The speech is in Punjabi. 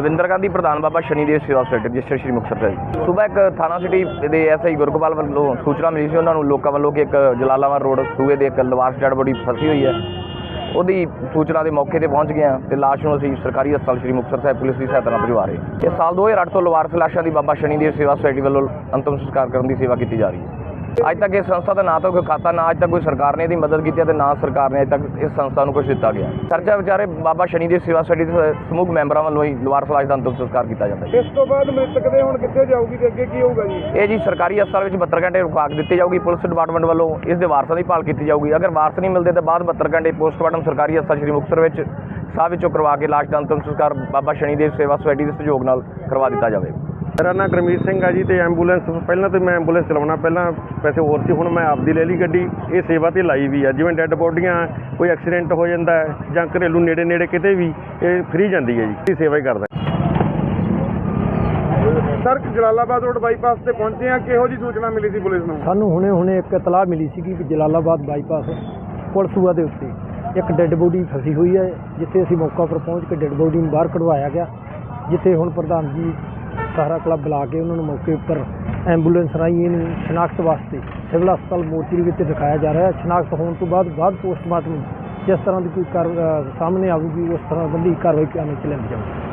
ਦਵਿੰਦਰ ਗਾਂਧੀ, ਪ੍ਰਧਾਨ ਬਾਬਾ ਸ਼ਨੀਦੇਵ ਸੇਵਾ ਸੁਸਾਇਟੀ ਰਜਿਸਟਰ ਸ਼੍ਰੀ ਮੁਕਤਸਰ ਸਾਹਿਬ। ਸੂਬਾ ਇੱਕ ਥਾਣਾ ਸਿਟੀ ਦੇ ਐਸਆਈ ਗੁਰਗੋਪਾਲ ਵੱਲੋਂ ਸੂਚਨਾ ਮਿਲੀ ਸੀ। ਉਹਨਾਂ ਨੂੰ ਲੋਕਾਂ ਵੱਲੋਂ ਕਿ ਇੱਕ ਜਲਾਲਾਬਾਦ ਰੋਡ ਸੂਏ ਦੇ ਇੱਕ ਲਵਾਰਸ ਡੈਡ ਬੋਡੀ ਫਸੀ ਹੋਈ ਹੈ। ਉਹਦੀ ਸੂਚਨਾ ਦੇ ਮੌਕੇ ਤੇ ਪਹੁੰਚ ਗਏ ਹਾਂ ਤੇ ਲਾਸ਼ ਨੂੰ ਅਸੀਂ ਸਰਕਾਰੀ ਹਸਪਤਾਲ ਸ਼੍ਰੀ ਮੁਕਤਸਰ ਸਾਹਿਬ ਪੁਲਿਸ ਦੀ ਸਹਾਇਤਾ ਨਾਲ ਭਜਵਾ ਰਹੇ ਹਾਂ। ਇਹ ਸਾਲ 2008 ਤੋਂ ਲਵਾਰਸ ਲਾਸ਼ਾਂ ਦੀ ਬਾਬਾ ਸ਼ਨੀਦੇਵ ਸੇਵਾ ਸੁਸਾਇਟੀ ਵੱਲੋਂ ਅੰਤਮ ਸੰਸਕਾਰ ਕਰਨ ਦੀ ਸੇਵਾ ਕੀਤੀ ਜਾ ਰਹੀ ਹੈ। ਅੱਜ ਤੱਕ ਇਸ ਸੰਸਥਾ ਦਾ ਨਾ ਤਾਂ ਕੋਈ ਖਾਤਾ ਨਾ ਅੱਜ ਤੱਕ ਕੋਈ ਸਰਕਾਰ ਨੇ ਇਹਦੀ ਮਦਦ ਕੀਤੀ ਤੇ ਨਾ ਸਰਕਾਰ ਨੇ ਅੱਜ ਤੱਕ ਇਸ ਸੰਸਥਾ ਨੂੰ ਕੁਝ ਦਿੱਤਾ ਗਿਆ। ਖਰਚਾ ਵਿਚਾਰੇ ਬਾਬਾ ਸ਼ਨੀਦੇਵ ਸੇਵਾ ਸੁਸਾਇਟੀ ਦੇ ਸਮੂਹ ਮੈਂਬਰਾਂ ਵੱਲੋਂ ਹੀ ਲਵਾਰਸ ਲਾਸ਼ ਦਾ ਅੰਤਮ ਸੰਸਕਾਰ ਕੀਤਾ ਜਾਂਦਾ ਹੈ। ਇਸ ਤੋਂ ਬਾਅਦ ਮ੍ਰਿਤਕ ਦੇ ਹੁਣ ਕਿੱਥੇ ਜਾਊਗੀ ਤੇ ਅੱਗੇ ਕੀ ਹੋਊਗਾ ਜੀ? ਇਹ ਜੀ ਸਰਕਾਰੀ ਹਸਪਤਾਲ ਵਿੱਚ 72 ਘੰਟੇ ਰੁਕਾਕ ਦਿੱਤੀ ਜਾਊਗੀ ਪੁਲਿਸ ਡਿਪਾਰਟਮੈਂਟ ਵੱਲੋਂ ਇਸ ਦੇ ਵਾਰਸਾਂ ਦੀ ਭਾਲ ਕੀਤੀ ਜਾਊਗੀ। ਅਗਰ ਵਾਰਸ ਨਹੀਂ ਮਿਲਦੇ ਤਾਂ ਬਾਅਦ 72 ਘੰਟੇ ਪੋਸਟਮਾਰਟਮ ਸਰਕਾਰੀ ਹਸਪਤਾਲ ਸ਼੍ਰੀ ਮੁਕਤਸਰ ਵਿੱਚ ਸਾਹ ਵਿੱਚੋਂ ਕਰਵਾ ਕੇ ਲਾਸ਼ ਦਾ ਅੰਤਮ ਸੰਸਕਾਰ ਬਾਬਾ ਸ਼ਨੀਦੇਵ ਸੇਵਾ ਸੁਸਾਇਟੀ ਦੇ ਸਹਿਯੋਗ ਨਾਲ ਕਰਵਾ ਦਿੱਤਾ ਜਾਵੇ। ਮੇਰਾ ਨਾਮ ਕਰਮੀਤ ਸਿੰਘ ਆ ਜੀ ਤੇ ਐਂਬੂਲੈਂਸ ਪਹਿਲਾਂ ਤੇ ਮੈਂ ਐਂਬੂਲੈਂਸ ਚਲਾਉਣਾ ਪਹਿਲਾਂ ਪੈਸੇ ਹੋਰ ਸੀ ਹੁਣ ਮੈਂ ਆਪਦੀ ਲੈ ਲਈ ਗੱਡੀ। ਇਹ ਸੇਵਾ ਤੇ ਲਾਈ ਵੀ ਆ ਜਿਵੇਂ ਡੈੱਡ ਬੋਡੀਆਂ ਕੋਈ ਐਕਸੀਡੈਂਟ ਹੋ ਜਾਂਦਾ ਹੈ ਜਾਂ ਘਰੇਲੂ ਨੇੜੇ ਨੇੜੇ ਕਿਤੇ ਵੀ ਇਹ ਫ੍ਰੀ ਜਾਂਦੀ ਹੈ ਜੀ ਇਹ ਸੇਵਾ ਹੀ ਕਰਦਾ। ਸਰ ਜਲਾਲਾਬਾਦ ਰੋਡ ਬਾਈਪਾਸ ਤੇ ਪਹੁੰਚੇ ਆ ਕਿਹੋ ਜੀ ਸੂਚਨਾ ਮਿਲੀ ਸੀ ਪੁਲਿਸ ਨੂੰ? ਸਾਨੂੰ ਹੁਣੇ ਹੁਣੇ ਇੱਕ ਇਤਲਾਹ ਮਿਲੀ ਸੀ ਕਿ ਜਲਾਲਾਬਾਦ ਬਾਈਪਾਸ ਪੁਲਸੂਆ ਦੇ ਉੱਤੇ ਇੱਕ ਡੈੱਡ ਬੋਡੀ ਫਸੀ ਹੋਈ ਹੈ ਜਿੱਥੇ ਅਸੀਂ ਮੌਕਾ ਪਰ ਪਹੁੰਚ ਕੇ ਡੈੱਡ ਬੋਡੀ ਨੂੰ ਬਾਹਰ ਕਢਵਾਇਆ ਗਿਆ ਜਿੱਥੇ ਹੁਣ ਪ੍ਰਧਾਨ ਜੀ ਸਹਾਰਾ ਕਲੱਬ ਬੁਲਾ ਕੇ ਉਹਨਾਂ ਨੂੰ ਮੌਕੇ ਉੱਪਰ ਐਂਬੂਲੈਂਸ ਰਾਹੀਂ ਇਹਨੂੰ ਸ਼ਨਾਖਤ ਵਾਸਤੇ ਸਿਵਲ ਹਸਪਤਾਲ ਮੋਰਚਰੀ ਵਿੱਚ ਦਿਖਾਇਆ ਜਾ ਰਿਹਾ ਹੈ। ਸ਼ਨਾਖਤ ਹੋਣ ਤੋਂ ਬਾਅਦ ਬਾਅਦ ਪੋਸਟਮਾਰਟਮ ਜਿਸ ਤਰ੍ਹਾਂ ਦੀ ਕੋਈ ਕਾਰ ਸਾਹਮਣੇ ਆਵੇਗੀ ਉਸ ਤਰ੍ਹਾਂ ਬੰਦੀ ਕਾਰਵਾਈ ਕਰਨ ਚ ਲੈਂਦੀ ਜਾਊਗੀ।